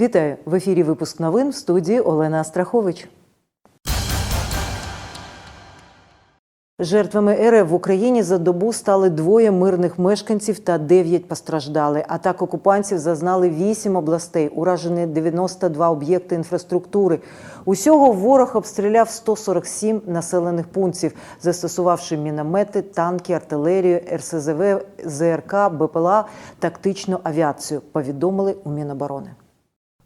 Вітаю в ефірі. Випуск новин в студії Олена Астрахович. Жертвами РФ в Україні за добу стали двоє мирних мешканців та дев'ять постраждали. Атак окупантів зазнали вісім областей, уражені 92 об'єкти інфраструктури. Усього ворог обстріляв 147 населених пунктів, застосувавши міномети, танки, артилерію, РСЗВ, ЗРК, БПЛА, тактичну авіацію. Повідомили у Міноборони.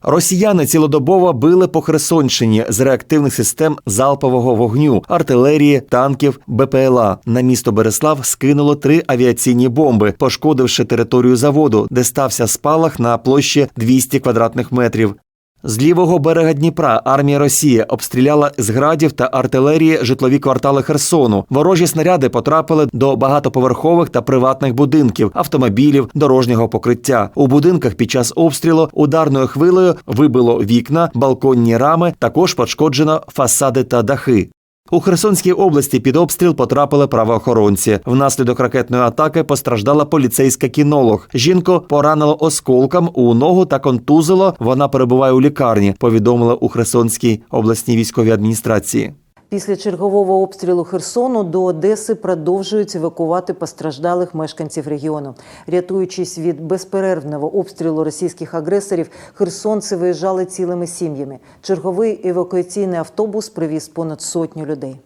Росіяни цілодобово били по Херсонщині з реактивних систем залпового вогню, артилерії, танків, БПЛА. На місто Береслав скинуло три авіаційні бомби, пошкодивши територію заводу, де стався спалах на площі 200 квадратних метрів. З лівого берега Дніпра армія Росії обстріляла з градів та артилерії житлові квартали Херсону. Ворожі снаряди потрапили до багатоповерхових та приватних будинків, автомобілів, дорожнього покриття. У будинках під час обстрілу ударною хвилею вибило вікна, балконні рами, також пошкоджено фасади та дахи. У Херсонській області під обстріл потрапили правоохоронці. Внаслідок ракетної атаки постраждала поліцейська кінолог. Жінку поранило осколком у ногу та контузило. Вона перебуває у лікарні. Повідомила у Херсонській обласній військовій адміністрації. Після чергового обстрілу Херсону до Одеси продовжують евакувати постраждалих мешканців регіону. Рятуючись від безперервного обстрілу російських агресорів, херсонці виїжджали цілими сім'ями. Черговий евакуаційний автобус привіз понад сотню людей.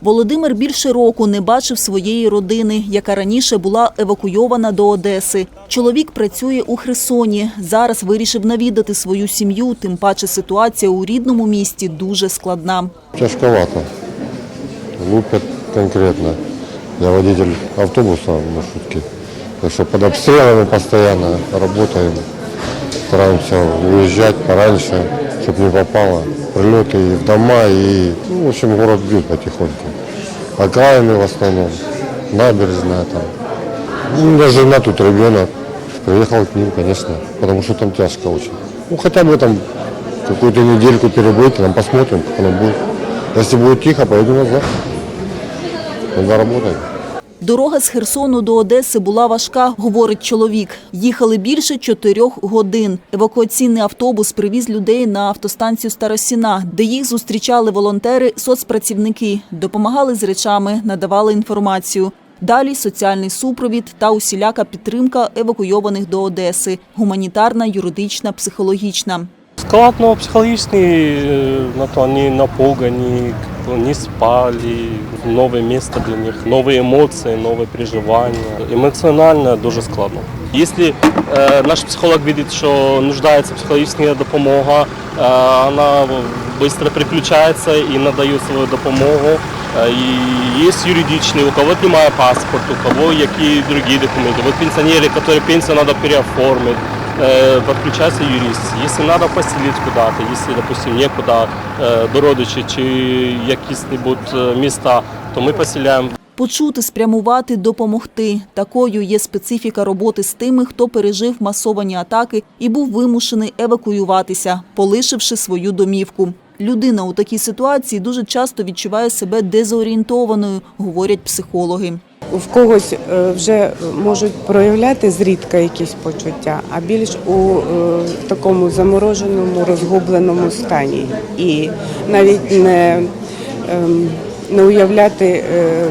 Володимир більше року не бачив своєї родини, яка раніше була евакуйована до Одеси. Чоловік працює у Херсоні. Зараз вирішив навідати свою сім'ю, тим паче ситуація у рідному місті дуже складна. Тяжковато. Лупят конкретно. Я водитель автобуса маршрутки. Так что под обстрелами постоянно работаем. Стараемся уезжать пораньше, чтобы не попало. Прилеты и в дома, и, ну, в общем, город бьют потихоньку. Окраины в основном, набережная там. Ну, у меня жена тут, ребенок. Приехал к ним, конечно, потому что там тяжко очень. Ну, хотя бы там какую-то недельку перебыть, там посмотрим, как оно будет. Если будет тихо, поеду назад. Надо работать. Дорога з Херсону до Одеси була важка, говорить чоловік. Їхали більше чотирьох годин. Евакуаційний автобус привіз людей на автостанцію Старосіна, де їх зустрічали волонтери, соцпрацівники, допомагали з речами, надавали інформацію. Далі соціальний супровід та усіляка підтримка евакуйованих до Одеси, гуманітарна, юридична, психологічна. Складно психологічний, е, на то вони напугані, как бы не спали, нове місце для них, нові емоції, нові переживання. Емоціонально дуже складно. Якщо е, наш психолог бачить, що нуждається психологічна допомога, е, вона швидко переключається і надає свою допомогу. Е, І є юридичний, у кого немає паспорт, у кого які інші документи. Вот пенсионеры, которые пенсию надо переоформить, э, подключается юрист. Если надо поселить куда-то, если, допустим, некуда э, до родичі чи якісь-небудь е, міста, то ми поселяємо Почути, спрямувати, допомогти. Такою є специфіка роботи з тими, хто пережив масовані атаки і був вимушений евакуюватися, полишивши свою домівку. Людина у такій ситуації дуже часто відчуває себе дезорієнтованою, говорять психологи. В когось е, вже можуть проявляти зрідка якісь почуття, а більш у е, такому замороженому, розгубленому стані. І навіть не, ем, не уявляти, е,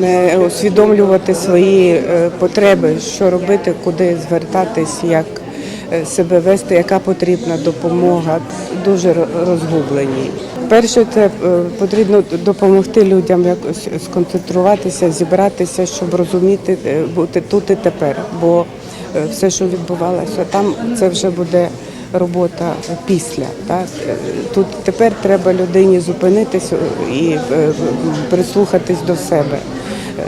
не- усвідомлювати свої потреби, що робити, куди звертатись, як себе вести, яка потрібна допомога, дуже розгублені. Перше, це е, потрібно допомогти людям якось сконцентруватися, зібратися, щоб розуміти, е, бути тут і тепер. Бо е, все, що відбувалося там, це вже буде робота після. Так? Е, Тут тепер треба людині зупинитися і е, прислухатись до себе. е,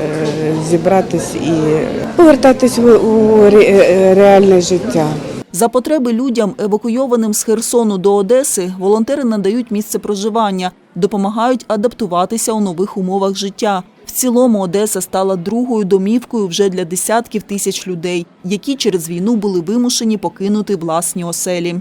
Зібратись і повертатись у е, реальне життя. За потреби людям, евакуйованим з Херсону до Одеси, волонтери надають місце проживання, допомагають адаптуватися у нових умовах життя. В цілому Одеса стала другою домівкою вже для десятків тисяч людей, які через війну були вимушені покинути власні оселі.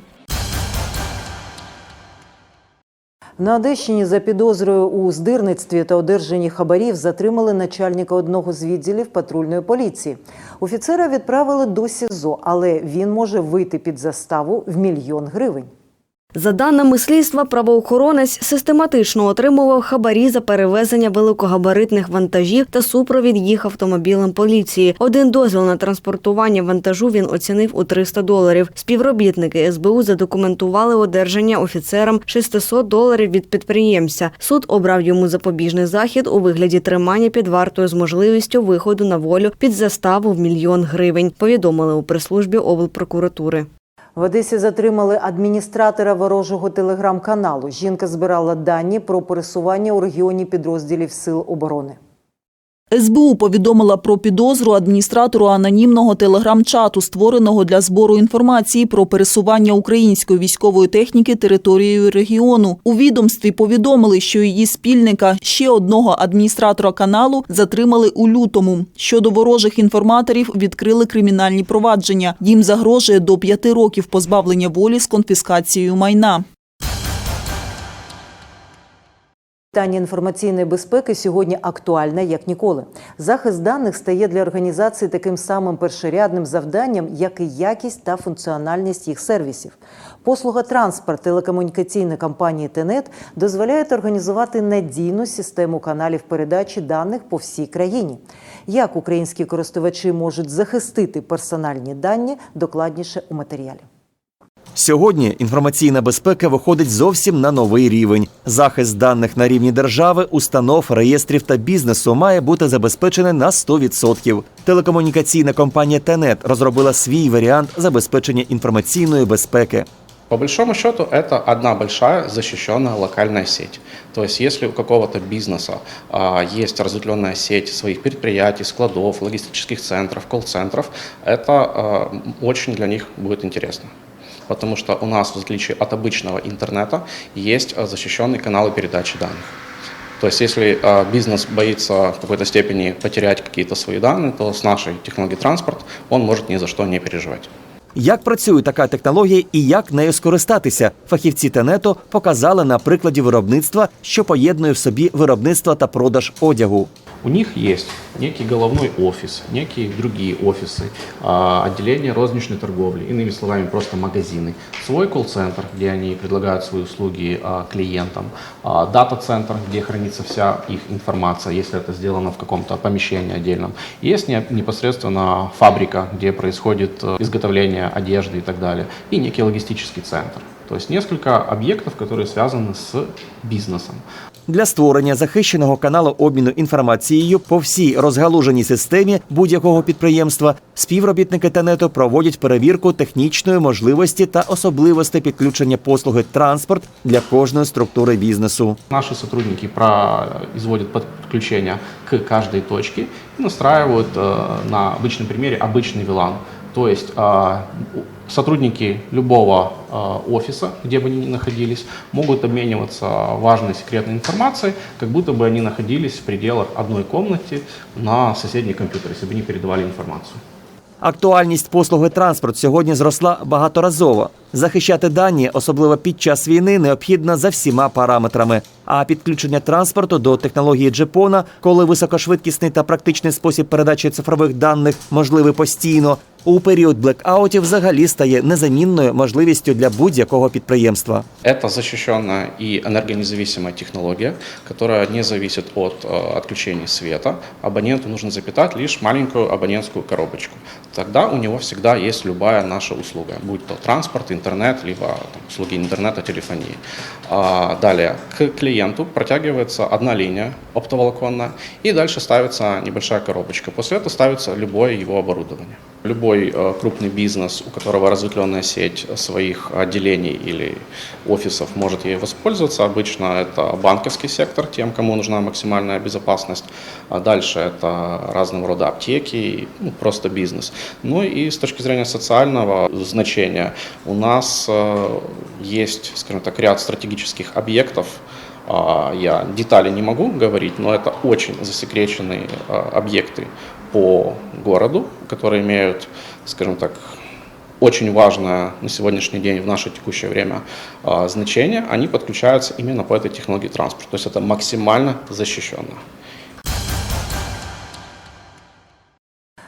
На Одещині за підозрою у здирництві та одержанні хабарів затримали начальника одного з відділів патрульної поліції. Офіцера відправили до СІЗО, але він може вийти під заставу в мільйон гривень. За даними слідства, правоохоронець систематично отримував хабарі за перевезення великогабаритних вантажів та супровід їх автомобілем поліції. Один дозвіл на транспортування вантажу він оцінив у 300 доларів. Співробітники СБУ задокументували одержання офіцерам 600 доларів від підприємця. Суд обрав йому запобіжний захід у вигляді тримання під вартою з можливістю виходу на волю під заставу в мільйон гривень. Повідомили у прес-службі облпрокуратури. В Одесі затримали адміністратора ворожого телеграм-каналу. Жінка збирала дані про пересування у регіоні підрозділів Сил оборони. СБУ повідомила про підозру адміністратору анонімного телеграм-чату, створеного для збору інформації про пересування української військової техніки територією регіону. У відомстві повідомили, що її спільника, ще одного адміністратора каналу, затримали у лютому. Щодо ворожих інформаторів відкрили кримінальні провадження. Їм загрожує до п'яти років позбавлення волі з конфіскацією майна. Питання інформаційної безпеки сьогодні актуальне як ніколи. Захист даних стає для організації таким самим першорядним завданням, як і якість та функціональність їх сервісів. Послуга транспорт телекомунікаційної компанії ТЕНЕТ дозволяє організувати надійну систему каналів передачі даних по всій країні. Як українські користувачі можуть захистити персональні дані, докладніше у матеріалі. Сьогодні інформаційна безпека виходить зовсім на новий рівень. Захист даних на рівні держави, установ, реєстрів та бізнесу має бути забезпечений на 100%. Телекомунікаційна компанія Тенет розробила свій варіант забезпечення інформаційної безпеки. По большому счету, это одна большая защищенная локальная сеть. То есть, если у какого-то бизнеса а, есть разветвленная сеть своих предприятий, складов, логистических центров, колл-центров, это а, очень для них будет интересно. Потому что у нас, в отличие от обычного интернета, есть а, защищенные каналы передачи данных. То есть, если а, бизнес боится в какой-то степени потерять какие-то свои данные, то с нашей технологией транспорт он может ни за что не переживать. Як працює така технологія і як нею скористатися, фахівці Тенету показали на прикладі виробництва, що поєднує в собі виробництво та продаж одягу. У них есть некий головной офис, некие другие офисы, а, отделение розничной торговли, иными словами, просто магазины, свой колл-центр, где они предлагают свои услуги а, клиентам, а, дата-центр, где хранится вся их информация, если это сделано в каком-то помещении отдельном. Есть не- непосредственно фабрика, где происходит э, изготовление одежды и так далее, и некий логистический центр. То есть несколько объектов, которые связаны с бизнесом. Для створення захищеного каналу обміну інформацією по всій розгалуженій системі будь-якого підприємства співробітники Тенету проводять перевірку технічної можливості та особливостей підключення послуги транспорт для кожної структури бізнесу. Наши сотрудники производят подключение к каждой точке и настраивают э, на обычном примере обычный VLAN. То есть э, у- сотрудники любого э, офиса, где бы они ни находились, могут обмениваться важной секретной информацией, как будто бы они находились в пределах одной комнаты на соседний компьютер, если бы они передавали информацию. Актуальність послуги транспорт сьогодні зросла багаторазово. Захищати дані, особливо під час війни, необхідно за всіма параметрами. А підключення транспорту до технології Джепона, коли високошвидкісний та практичний спосіб передачі цифрових даних можливий постійно, у період блекаутів взагалі стає незамінною можливістю для будь-якого підприємства. Это защищенная и энергонезависимая технология, которая не зависит от э, отключения света. Абоненту нужно запитать лишь маленькую абонентскую коробочку. Тогда у него всегда есть любая наша услуга, будь то транспорт, интернет, либо там, услуги интернета, телефонии. А, далее, к клиенту протягивается одна линия оптоволоконная, и дальше ставится небольшая коробочка. После этого ставится любое его оборудование. Любой э, крупный бизнес, у которого разветвленная сеть своих отделений или офисов, может ей воспользоваться. Обычно это банковский сектор, тем, кому нужна максимальная безопасность. А дальше это разного рода аптеки, ну, просто бизнес. Ну и с точки зрения социального значения у нас э, есть, скажем так, ряд стратегических объектов, а, я детали не могу говорить, но это очень засекреченные а, объекты по городу, которые имеют, скажем так, очень важное на сегодняшний день в наше текущее время а, значение, они подключаются именно по этой технологии транспорта. То есть это максимально защищенно.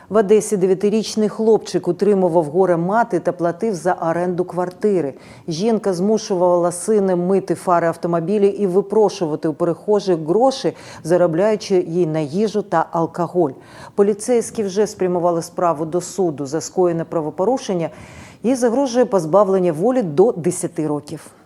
В Одесі дев'ятирічний хлопчик утримував горе мати та платив за оренду квартири. Жінка змушувала сина мити фари автомобілі і випрошувати у перехожих гроші, заробляючи їй на їжу та алкоголь. Поліцейські вже спрямували справу до суду за скоєне правопорушення і загрожує позбавлення волі до 10 років.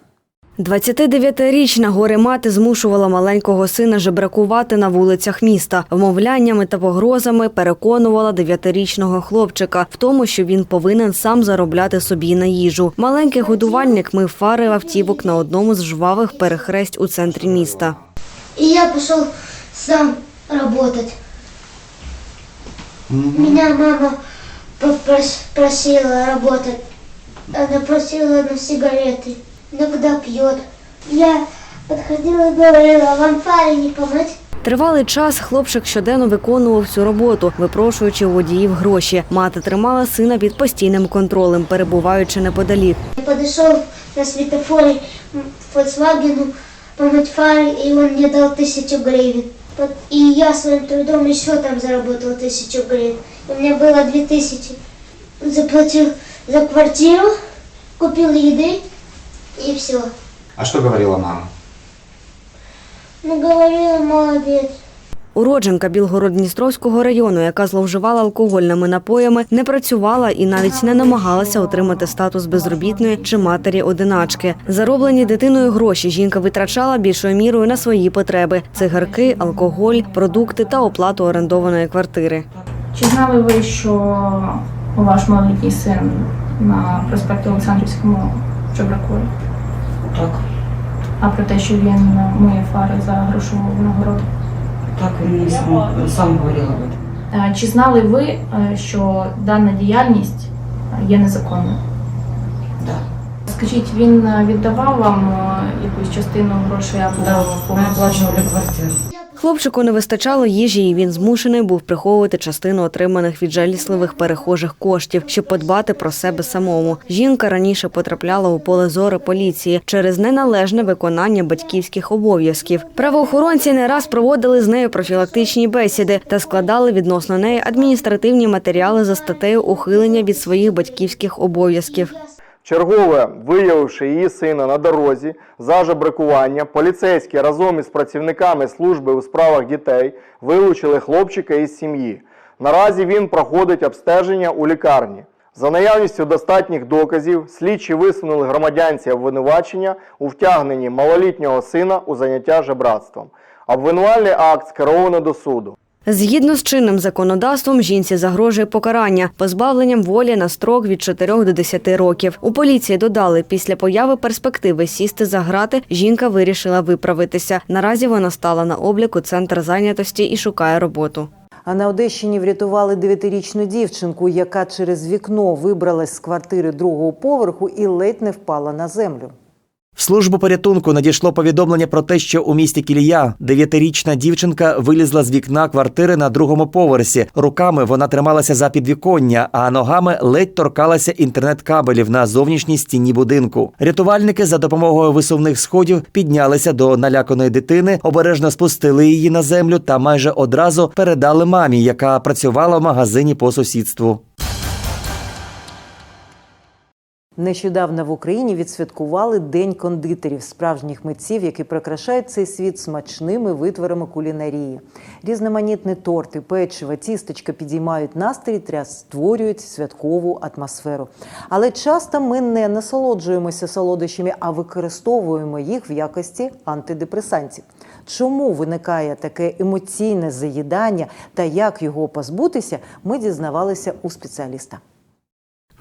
29-річна горе-мати змушувала маленького сина жебракувати на вулицях міста. Вмовляннями та погрозами переконувала 9-річного хлопчика в тому, що він повинен сам заробляти собі на їжу. Маленький годувальник мив фари автівок на одному з жвавих перехресть у центрі міста. И я пошел сам работать. Меня мама попрос- просила работать. Она просила на сигареты. Иногда пьет. Я подходила и говорила, вам фари не помыть? Тривалий час хлопчик щоденно виконував цю роботу, випрошуючи у водіїв гроші. Мати тримала сина під постійним контролем, перебуваючи неподалік. Я подошел на светофоре м, Volkswagen помыть фары, и он мне дал тысячу гривен. Вот, И я своим трудом еще там заработал тысячу гривен. У меня было две тысячи. Заплатил за квартиру, купил еды и все. А что говорила мама? Ну, говорила, молодец. Уродженка Білгород-Дністровського району, яка зловживала алкогольними напоями, не працювала і навіть не намагалася отримати статус безробітної чи матері одиначки. Зароблені дитиною гроші жінка витрачала більшою мірою на свої потреби: цигарки, алкоголь, продукти та оплату орендованої квартири. Чи знали ви, що ваш малолітній син на проспекті Олександрівському жебракує? Так, А про те, що він миє фари за грошову винагороду? так він мені сам, сам этом. Е, Чи знали ви, е, що дана діяльність е, є незаконною? Да. Скажіть, він віддавав вам якусь частину грошей або Да, ми оплачували квартиру. Хлопчику не вистачало їжі, і він змушений був приховувати частину отриманих від жалісливих перехожих коштів, щоб подбати про себе самому. Жінка раніше потрапляла у поле зору поліції через неналежне виконання батьківських обов'язків. Правоохоронці не раз проводили з нею профілактичні бесіди та складали відносно неї адміністративні матеріали за статтею ухилення від своїх батьківських обов'язків. Чергове, виявивши її сина на дорозі за жебракування, поліцейські разом із працівниками служби у справах дітей вилучили хлопчика із сім'ї. Наразі він проходить обстеження у лікарні. За наявністю достатніх доказів, слідчі висунули громадянці обвинувачення у втягненні малолітнього сина у заняття жебратством. Обвинувальний акт скеровано до суду. Згідно з чинним законодавством, жінці загрожує покарання позбавленням волі на строк від 4 до 10 років. У поліції додали, після появи перспективи сісти за грати, жінка вирішила виправитися. Наразі вона стала на обліку центр зайнятості і шукає роботу. А на Одещині врятували дев'ятирічну дівчинку, яка через вікно вибралась з квартири другого поверху і ледь не впала на землю. В службу порятунку надійшло повідомлення про те, що у місті Кілія дев'ятирічна дівчинка вилізла з вікна квартири на другому поверсі. Руками вона трималася за підвіконня, а ногами ледь торкалася інтернет-кабелів на зовнішній стіні будинку. Рятувальники за допомогою висувних сходів піднялися до наляканої дитини, обережно спустили її на землю та майже одразу передали мамі, яка працювала в магазині по сусідству. Нещодавно в Україні відсвяткували День кондитерів, справжніх митців, які прикрашають цей світ смачними витворами кулінарії. Різноманітні торти, печиво, тістечка підіймають настрій та створюють святкову атмосферу. Але часто ми не насолоджуємося солодощами, а використовуємо їх в якості антидепресантів. Чому виникає таке емоційне заїдання та як його позбутися, ми дізнавалися у спеціаліста.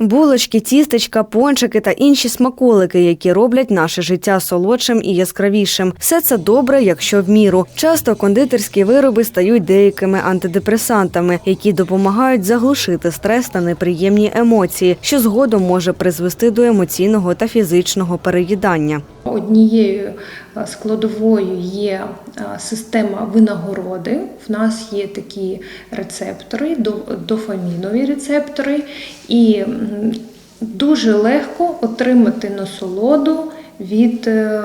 Булочки, тістечка, пончики та інші смаколики, які роблять наше життя солодшим і яскравішим. Все це добре, якщо в міру. Часто кондитерські вироби стають деякими антидепресантами, які допомагають заглушити стрес та неприємні емоції, що згодом може призвести до емоційного та фізичного переїдання. Однією складовою є е, система винагороди. В нас є такі рецептори, дофамінові рецептори, і дуже легко отримати насолоду від е,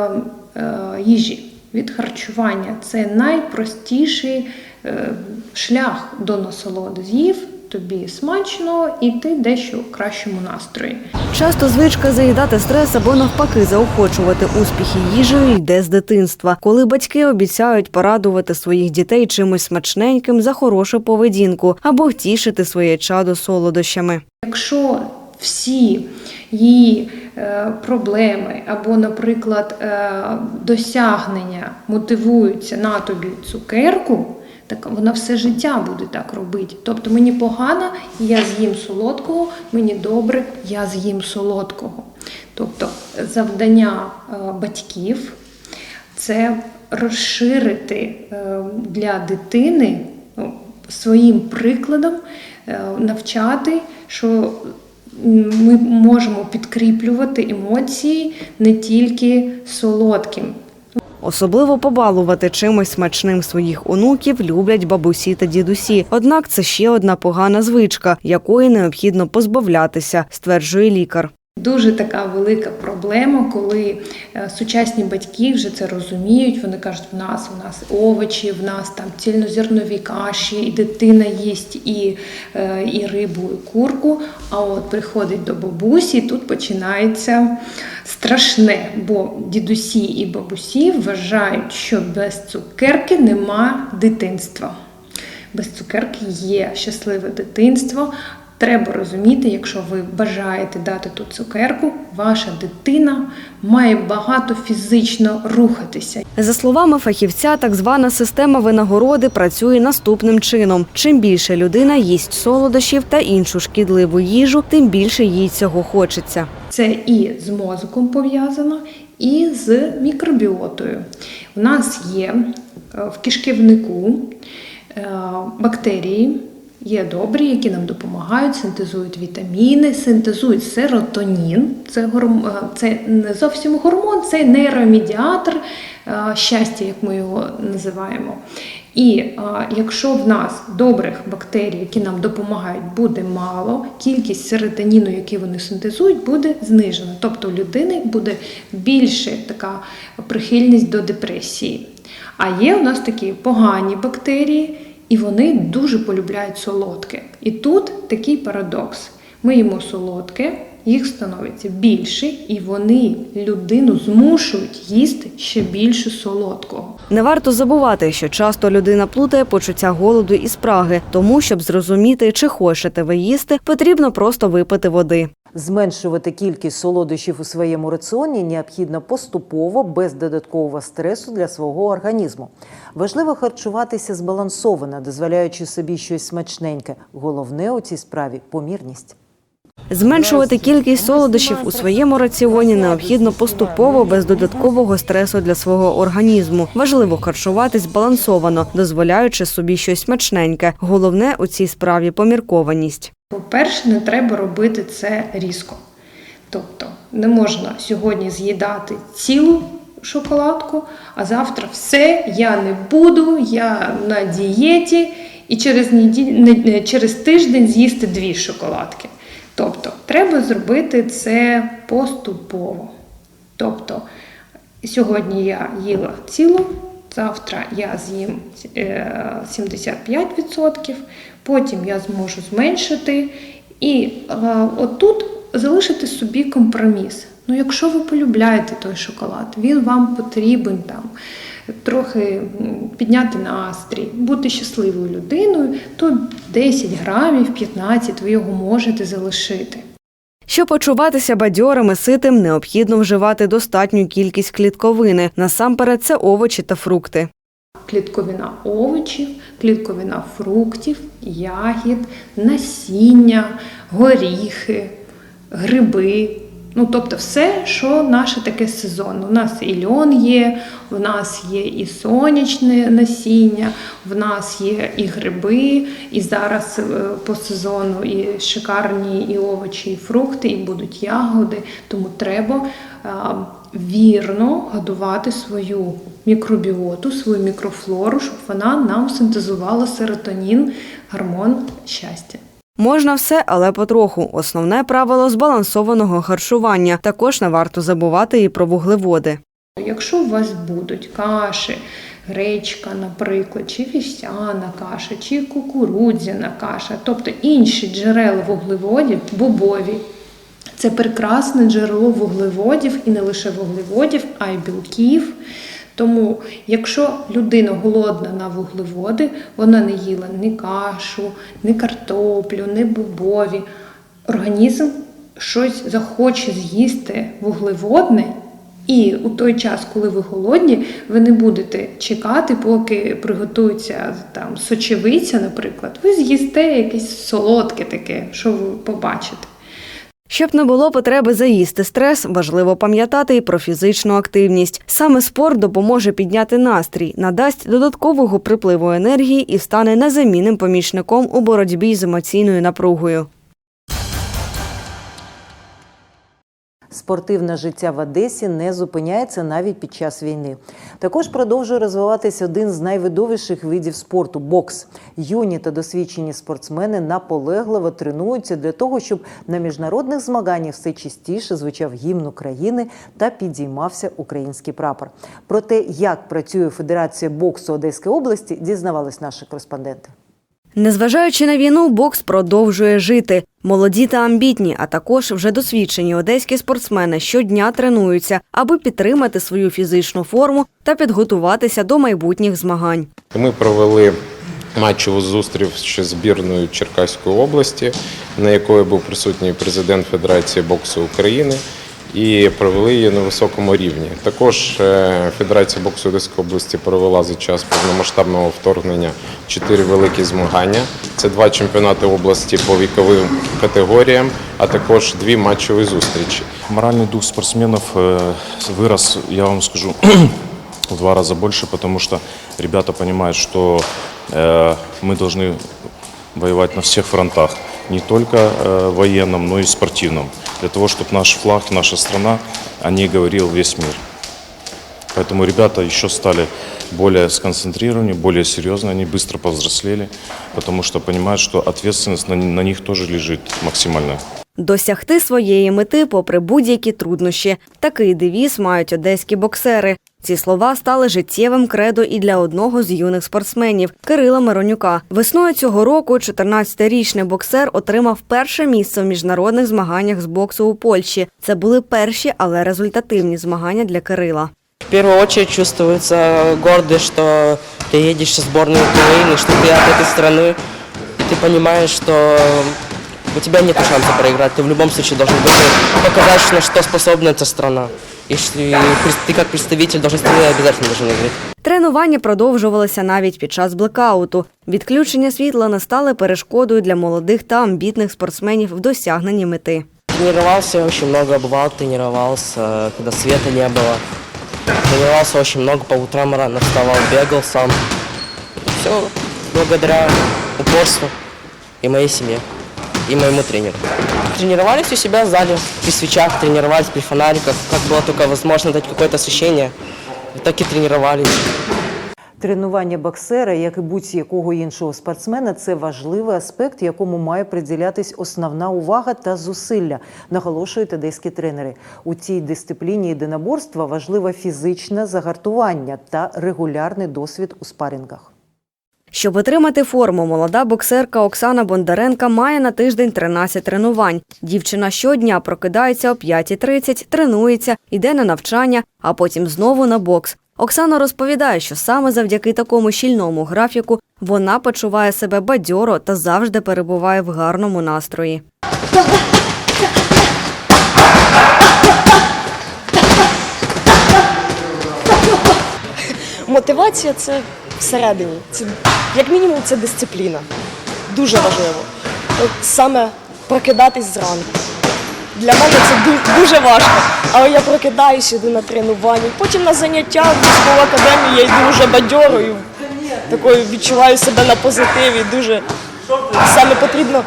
е, їжі, від харчування. Це найпростіший е, шлях до насолоди. З'їв, тобі смачно, і ти дещо в кращому настрої. Часто звичка заїдати стрес або навпаки заохочувати успіхи їжею йде з дитинства, коли батьки обіцяють порадувати своїх дітей чимось смачненьким за хорошу поведінку або втішити своє чадо солодощами. Якщо всі її е, проблеми або, наприклад, е, досягнення мотивуються на тобі цукерку, так вона все життя буде так робити. Тобто мені погано, я з'їм солодкого, мені добре, я з'їм солодкого. Тобто завдання е, батьків це розширити е, для дитини ну, своїм прикладом, е, навчати, що ми можемо підкріплювати емоції не тільки солодким. Особливо побалувати чимось смачним своїх онуків люблять бабусі та дідусі. Однак це ще одна погана звичка, якої необхідно позбавлятися, стверджує лікар. Дуже така велика проблема, коли е, сучасні батьки вже це розуміють. Вони кажуть, в нас у нас овочі, в нас там цільнозернові каші, і дитина їсть і, е, і рибу, і курку. А от приходить до бабусі, і тут починається страшне, бо дідусі і бабусі вважають, що без цукерки нема дитинства. Без цукерки є щасливе дитинство. Треба розуміти, якщо ви бажаєте дати ту цукерку, ваша дитина має багато фізично рухатися. За словами фахівця, так звана система винагороди працює наступним чином: чим більше людина їсть солодощів та іншу шкідливу їжу, тим більше їй цього хочеться. Це і з мозком пов'язано, і з мікробіотою. У нас є е, в кишківнику е, бактерії. Є добрі, які нам допомагають, синтезують вітаміни, синтезують серотонін. Це гормон, це не зовсім гормон, це нейромедіатор е, щастя, як ми його називаємо. І е, якщо в нас добрих бактерій, які нам допомагають, буде мало, кількість серотоніну, який вони синтезують, буде знижена. Тобто у людини буде більше така прихильність до депресії. А є у нас такі погані бактерії. І вони дуже полюбляють солодке. І тут такий парадокс. Ми їмо солодке, їх становиться більше, і вони людину змушують їсти ще більше солодкого. Не варто забувати, що часто людина плутає почуття голоду і спраги, тому щоб зрозуміти, чи хочете ви їсти, потрібно просто випити води. Зменшувати кількість солодощів у своєму раціоні необхідно поступово, без додаткового стресу для свого організму. Важливо харчуватися збалансовано, дозволяючи собі щось смачненьке. Головне у цій справі помірність. Зменшувати кількість солодощів у своєму раціоні необхідно поступово без додаткового стресу для свого організму. Важливо харчуватись збалансовано, дозволяючи собі щось смачненьке. Головне у цій справі поміркованість. По-перше, не треба робити це різко. Тобто не можна сьогодні з'їдати цілу шоколадку, а завтра все, я не буду, я на дієті, і через, неділю, через тиждень з'їсти дві шоколадки. Тобто, треба зробити це поступово. Тобто, сьогодні я їла цілу, завтра я з'їм е, 75%, потім я зможу зменшити. І е, отут залишити собі компроміс. Ну, якщо ви полюбляєте той шоколад, він вам потрібен там трохи підняти настрій, бути щасливою людиною, то 10 грамів, 15 ви його можете залишити. Щоб почуватися бадьорим і ситим, необхідно вживати достатню кількість клітковини. Насамперед, це овочі та фрукти. Клітковина овочів, клітковина фруктів, ягід, насіння, горіхи, гриби. Ну, тобто все, що наше таке сезонне. У нас і льон є, в нас є і сонячне насіння, в нас є і гриби, і зараз е, по сезону і шикарні і овочі, і фрукти, і будуть ягоди. Тому треба вірно годувати свою мікробіоту, свою мікрофлору, щоб вона нам синтезувала серотонін, гормон щастя. Можна все, але потроху. Основне правило збалансованого харчування. Також не варто забувати і про вуглеводи. Якщо у вас будуть каші, гречка, наприклад, чи вівсяна каша, чи кукурудзяна каша, тобто інші джерела вуглеводів, бобові, це прекрасне джерело вуглеводів і не лише вуглеводів, а й білків. Тому, якщо людина голодна на вуглеводи, вона не їла ні кашу, ні картоплю, ні бобові, організм щось захоче з'їсти вуглеводне, і у той час, коли ви голодні, ви не будете чекати, поки приготується там сочевиця, наприклад. Ви з'їсте якесь солодке таке, що ви побачите. Щоб не було потреби заїсти стрес, важливо пам'ятати і про фізичну активність. Саме спорт допоможе підняти настрій, надасть додаткового припливу енергії і стане незамінним помічником у боротьбі з емоційною напругою. Спортивне життя в Одесі не зупиняється навіть під час війни. Також продовжує розвиватися один з найвидовіших видів спорту бокс. Юні та досвідчені спортсмени наполегливо тренуються для того, щоб на міжнародних змаганнях все частіше звучав гімн України та підіймався український прапор. Про те, як працює Федерація боксу Одеської області, дізнавались наші кореспонденти. Незважаючи на війну, бокс продовжує жити. Молоді та амбітні, а також вже досвідчені одеські спортсмени щодня тренуються, аби підтримати свою фізичну форму та підготуватися до майбутніх змагань. Ми провели матчеву зустріч з збірною Черкаської області, на якої був присутній президент Федерації боксу України І провели її на високому рівні. Також е, Федерація боксу Одеської області провела за час повномасштабного вторгнення чотири великі змагання. Це два чемпіонати області по віковим категоріям, а також дві матчеві зустрічі. Моральный дух спортсменов э, вырос, я вам скажу, в два раза больше, потому что ребята понимают, что э, мы должны воевать на всех фронтах, не только э, военном, но и спортивном, для того, чтобы наш флаг, наша страна, о ней говорил весь мир. Поэтому ребята еще стали более сконцентрированы, более серьезны, они быстро повзрослели, потому что понимают, что ответственность на, на них тоже лежит максимальная. Досягти своєї мети попри будь-які труднощі. Такий девіз мають одеські боксери. Ці слова стали життєвим кредо і для одного з юних спортсменів Кирила Миронюка. Весною цього року 14-річний боксер отримав перше місце в міжнародних змаганнях з боксу у Польщі. Це були перші, але результативні змагання для Кирила. В первую очередь чувствуется гордость, что ты едешь в сборную Украины, что ты от этой страны, и ты понимаешь, что у тебя нет шанса проиграть. Ты в любом случае должен быть показать, на что способна эта страна. И что и ты как представитель должен страны обязательно должен играть. Тренування продовжувалися навіть під час блекауту. Відключення світла не стали перешкодою для молодих та амбітних спортсменів в досягненні мети. Тренировался очень много, бывал, тренировался, когда света не было. Тренировался очень много, по утрам рано вставал, бегал сам. Все благодаря упорству и моей семье, и моему тренеру. Тренировались у себя в зале, при свечах, тренировались при фонариках, как было только возможно дать какое-то освещение. Так и тренировались. Тренування боксера, як і будь-якого іншого спортсмена, це важливий аспект, якому має приділятись основна увага та зусилля, наголошують одеські тренери. У цій дисципліні єдиноборства важливе фізичне загартування та регулярний досвід у спарингах. Щоб отримати форму, молода боксерка Оксана Бондаренка має на тиждень 13 тренувань. Дівчина щодня прокидається о 5.30, тренується, йде на навчання, а потім знову на бокс. Оксана розповідає, що саме завдяки такому щільному графіку вона почуває себе бадьоро та завжди перебуває в гарному настрої. Мотивація це всередині. Це як мінімум це дисципліна. Дуже важливо. Саме прокидатись зранку. Для мене це дуже важко. Але я прокидаюся, йду на тренування. Потім на заняття в військовій академії я йду вже бадьорою. Такою відчуваю себе на позитиві. Дуже саме потрібна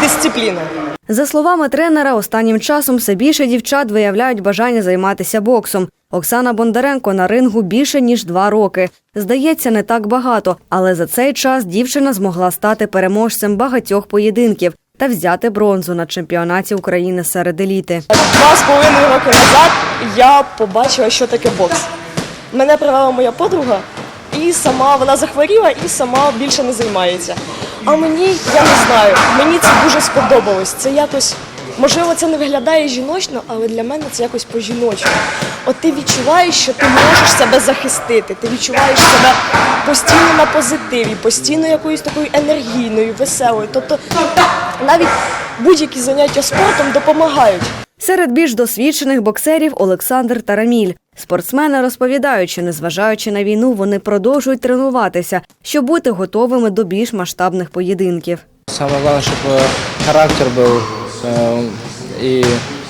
дисципліна. За словами тренера, останнім часом все більше дівчат виявляють бажання займатися боксом. Оксана Бондаренко на рингу більше ніж два роки. Здається, не так багато, але за цей час дівчина змогла стати переможцем багатьох поєдинків та взяти бронзу на чемпіонаті України серед еліти. Два з половиною роки назад я побачила, що таке бокс. Мене привела моя подруга, і сама вона захворіла і сама більше не займається. А мені, я не знаю, мені це дуже сподобалось. Це якось, можливо, це не виглядає жіночно, але для мене це якось по-жіночому. От ти відчуваєш, що ти можеш себе захистити, ти відчуваєш себе постійно на позитиві, постійно якоюсь такою енергійною, веселою. Тобто навіть будь-які заняття спортом допомагають. Серед більш досвідчених боксерів Олександр Тараміль. Спортсмени розповідають, що незважаючи на війну, вони продовжують тренуватися, щоб бути готовими до більш масштабних поєдинків. Самое главное, чтобы характер был э, и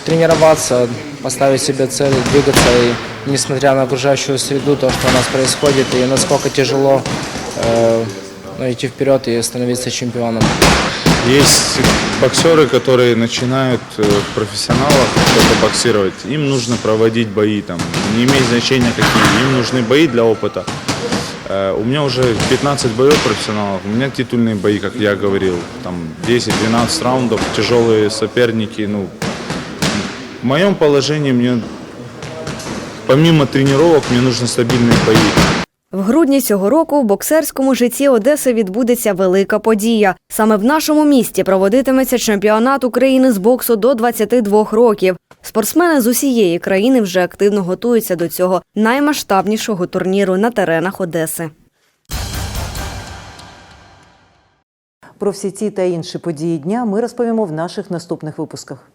тренироваться, поставить себе цель, двигаться и несмотря на окружающую среду, то, что у нас происходит и насколько тяжело э, ну, идти вперед и становиться чемпионом. Есть боксеры, которые начинают э, в профессионалах что-то боксировать. Им нужно проводить бои, там, не имеет значения какие. Им нужны бои для опыта. Э, У меня уже 15 боев профессионалов, у меня титульные бои, как я говорил, там 10-12 раундов, тяжелые соперники. Ну, в моем положении мне, помимо тренировок, мне нужны стабильные бои. В грудні цього року в боксерському житті Одеси відбудеться велика подія. Саме в нашому місті проводитиметься чемпіонат України з боксу до 22 років. Спортсмени з усієї країни вже активно готуються до цього наймасштабнішого турніру на теренах Одеси. Про всі ці та інші події дня ми розповімо в наших наступних випусках.